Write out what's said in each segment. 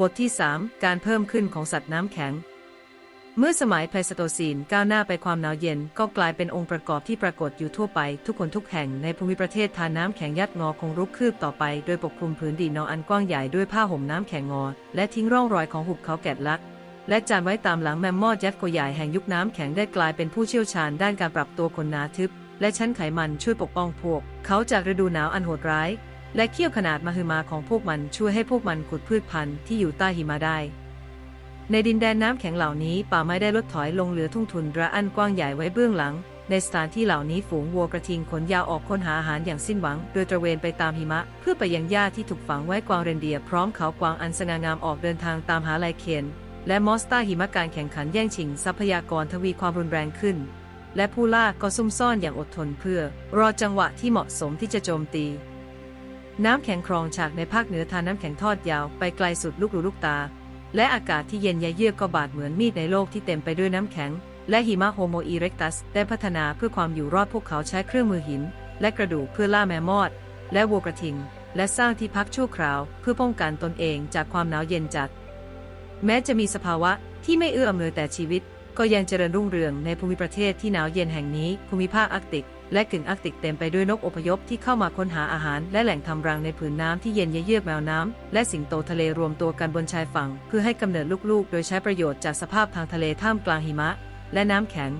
บทที่ 3 การเพิ่มขึ้นของสัตว์น้ำแข็ง เมื่อสมัยไพลสโตซีนก้าวหน้าไปความหนาวเย็นก็กลายเป็นองค์ประกอบที่ปรากฏอยู่ทั่วไป ทุกคนทุกแห่งในภูมิประเทศทานน้ำแข็งยัดงอคงรุกคืบต่อไป โดยปกคลุมผืนดินนออันกว้างใหญ่ด้วยผ้าห่มน้ำแข็งงอ และทิ้งร่องรอยของหุบเขาแกะลัก และจานไว้ตามหลังแมมมอดยัดโกใหญ่แห่งยุคน้ำแข็งได้กลายเป็นผู้เชี่ยวชาญด้านการปรับตัวคนนาทึบและชั้นไขมันช่วยปกป้องพวก เขาจากฤดูหนาวอันโหดร้าย และเขี้ยวขนาดมหึมาของพวกมันช่วยให้พวกมันขุดพืชพันธุ์ที่อยู่ใต้หิมะได้ ในดินแดนน้ำแข็งเหล่านี้ป่าไม้ได้ลดถอยลงเหลือทุ่งทุนระอันกว้างใหญ่ไว้เบื้องหลัง ในสถานที่เหล่านี้ฝูงวัวกระทิงขนยาวออกค้นหาอาหารอย่างสิ้นหวัง โดยตระเวนไปตามหิมะ เพื่อไปยังหญ้าที่ถูกฝังไว้กวางเรนเดียร์พร้อมเขากวางอันสง่างามออกเดินทางตามหาไลเคนและมอสตาหิมะการแข่งขันแย่งชิงทรัพยากรทวีความรุนแรงขึ้น และผู้ล่าก็ซุ่มซ่อนอย่างอดทนเพื่อ รอจังหวะที่เหมาะสมที่จะโจมตี น้ำแข็งครองฉากในภาคเหนือทานน้ำแข็งทอดยาวไปไกลสุดลูกหูลูกตา และอากาศที่เย็นยะเยือกก็บาดเหมือนมีดในโลกที่เต็มไปด้วยน้ำแข็ง และหิมะโฮโมอีเร็กตัสได้พัฒนาเพื่อความอยู่รอดพวกเขาใช้เครื่องมือหิน และกระดูกเพื่อล่าแมมมอด และวัวกระทิง และสร้างที่พักชั่วคราว เพื่อป้องกันตนเองจากความหนาวเย็นจัด แม้จะมีสภาวะที่ไม่เอื้ออำนวยแต่ชีวิต ก็ยังเจริญรุ่งเรืองในภูมิประเทศที่หนาวเย็นแห่งนี้ภูมิภาคอาร์กติก และกึ่งอาร์กติกเต็มไปด้วยนกอพยพที่เข้ามาค้นหาอาหาร และแหล่งทำรังในผืนน้ำที่เย็นเยือกแมวน้ำและสิงโตทะเลรวมตัวกันบนชายฝั่ง เพื่อให้กำเนิดลูกๆ โดยใช้ประโยชน์จากสภาพทางทะเลท่ามกลางหิมะ และน้ำแข็ง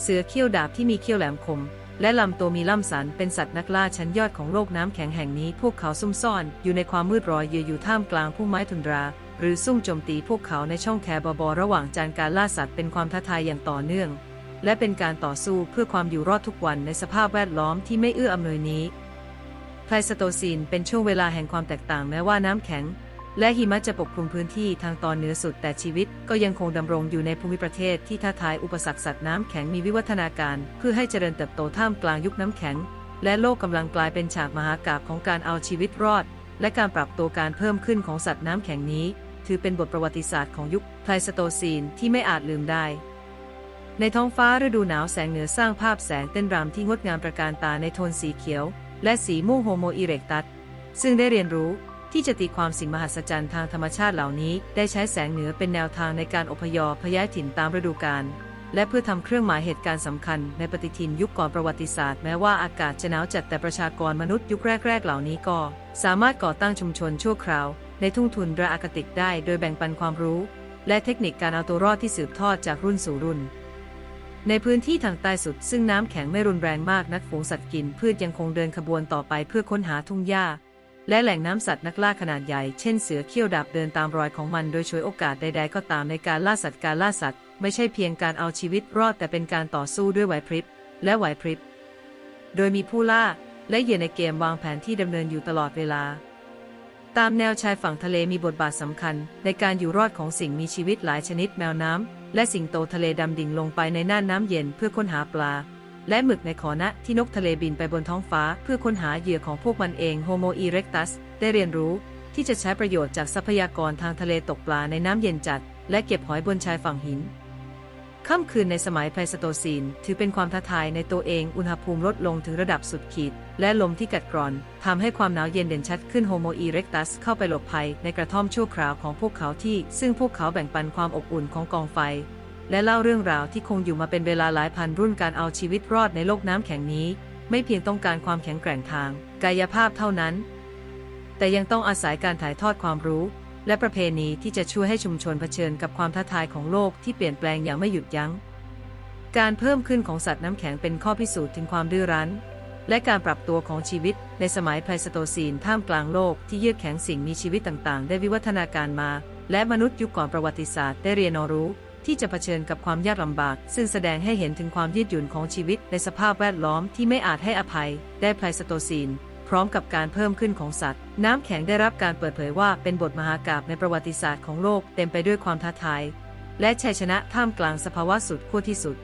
เสือเขี้ยวดาบที่มีเขี้ยวแหลมคม และลำตัวมีล่ำสันเป็นสัตว์นักล่าชั้นยอดของโลกน้ำแข็งแห่งนี้ พวกเขาซุ่มซ่อน อยู่ในความมืดรอยเยืออยู่ท่ามกลางพุ่มไม้ทุนราหรือซุ่มโจมตีพวกเขาในช่องแคบบอระหว่างจานการล่าสัตว์เป็นความท้าทายอย่างต่อเนื่อง และเป็นการต่อสู้เพื่อความอยู่รอดทุกวันในสภาพแวดล้อมที่ไม่เอื้ออำนวยนี้ไพลสโตซีนเป็นช่วงเวลาแห่งความแตกต่างแม้ว่าน้ำแข็ง และหิมะจะปกคลุมพื้นที่ทางตอนเหนือสุดแต่ชีวิตก็ยังคงดำรงอยู่ในภูมิประเทศที่ท้าทายอุปสรรคสัตว์น้ำแข็งมีวิวัฒนาการ เพื่อให้เจริญเติบโตท่ามกลางยุคน้ำแข็ง และโลกกำลังกลายเป็นฉากมหากาพย์ของการเอาชีวิตรอด และการปรับตัวการเพิ่มขึ้นของสัตว์น้ำแข็งนี้ ถือเป็นบทประวัติศาสตร์ของยุคไพลสโตซีนที่ไม่อาจลืมได้ ในท้องฟ้าฤดูหนาวแสงเหนือสร้างภาพแสงเต้นรำที่งดงามประการตาในโทนสีเขียว และสีม่วงโฮโมอีเรกตัสซึ่งได้เรียนรู้ที่จะตีความสิ่งมหัศจรรย์ทางธรรมชาติเหล่านี้ ได้ใช้แสงเหนือเป็นแนวทางในการอพยพย้ายถิ่นตามฤดูกาลและเพื่อทำเครื่องหมายเหตุการณ์สำคัญในปฏิทินยุคก่อนประวัติศาสตร์แม้ว่าอากาศจะหนาวจัดแต่ประชากรมนุษย์ยุคแรก ๆ เหล่านี้ก็ สามารถก่อตั้งชุมชนชั่วคราว ในทุ่งทุนระอากติกได้ โดยแบ่งปันความรู้ และเทคนิคการเอาตัวรอดที่สืบทอดจากรุ่นสู่รุ่น ในพื้นที่ทางใต้สุดซึ่งน้ำแข็งไม่รุนแรงมากนักฝูงสัตว์กินพืชยังคงเดินขบวนต่อไปเพื่อค้นหาทุ่งหญ้า และแหล่งน้ำสัตว์นักล่าขนาดใหญ่เช่นเสือเขี้ยวดาบเดินตามรอยของมันโดยช่วยโอกาสใดๆก็ตามในการล่าสัตว์การล่าสัตว์ ไม่ใช่เพียงการเอาชีวิตรอดแต่เป็นการต่อสู้ด้วยไหวพริบและไหวพริบ โดยมีผู้ล่าและเหยื่อในเกมวางแผนที่ดำเนินอยู่ตลอดเวลา ตามแนวชายฝั่งทะเลมีบทบาทสำคัญ ในการอยู่รอดของสิ่งมีชีวิตหลายชนิดแมวน้ำ และสิงโตทะเลดำดิ่งลงไปในน่านน้ำเย็นเพื่อค้นหาปลา และหมึกในขอนะที่นกทะเลบินไปบนท้องฟ้าเพื่อค้นหาเหยื่อของพวกมันเองโฮโมอีเร็กตัสได้เรียนรู้ที่จะใช้ประโยชน์จากทรัพยากรทางทะเลตกปลาในน้ำเย็นจัด และเก็บหอยบนชายฝั่งหิน ค่ำคืนในสมัยไพลสโตซีน ถือเป็นความท้าทายในตัวเอง อุณหภูมิลดลงถึงระดับสุดขีด และลมที่กัดกร่อนทำให้ความหนาวเย็นเด่นชัดขึ้นโฮโมอีเร็กตัสเข้าไปหลบภัยในกระท่อมชั่วคราวของพวกเขาที่ ซึ่งพวกเขาแบ่งปันความอบอุ่นของกองไฟ และเล่าเรื่องราวที่คงอยู่มาเป็นเวลาหลายพันรุ่นการเอาชีวิตรอดในโลกน้ำแข็งนี้ ไม่เพียงต้องการความแข็งแกร่งทาง กายภาพเท่านั้น แต่ยังต้องอาศัยการถ่ายทอดความรู้ และประเพณีที่จะช่วยให้ชุมชนเผชิญกับความท้าทายของโลกที่เปลี่ยนแปลงอย่างไม่หยุดยัง้ง การเพิ่มขึ้นของสัตว์น้ำแข็งเป็นข้อพิสูจน์ถึงความดื้อรั้น และการปรับตัวของชีวิตในสมัยไพลสโตซีนท่ามกลางโลกที่เยือกแข็งสิ่งมีชีวิตต่างๆ ได้วิวัฒนาการมา และมนุษย์ยุคก่อนประวัติศาสตร์ได้เรียนรู้ที่จะเผชิญกับความยากลำบาก ซึ่งแสดงให้เห็นถึงความยืดหยุ่นของชีวิตในสภาพแวดล้อมที่ไม่อาจให้อภัย ได้ไพลสโตซีน พร้อมกับการเพิ่มขึ้นของสัตว์ น้ำแข็งได้รับการเปิดเผยว่าเป็นบทมหากาพย์ในประวัติศาสตร์ของโลกเต็มไปด้วยความท้าทาย และชัยชนะท่ามกลางสภาวะสุดขั้วที่สุด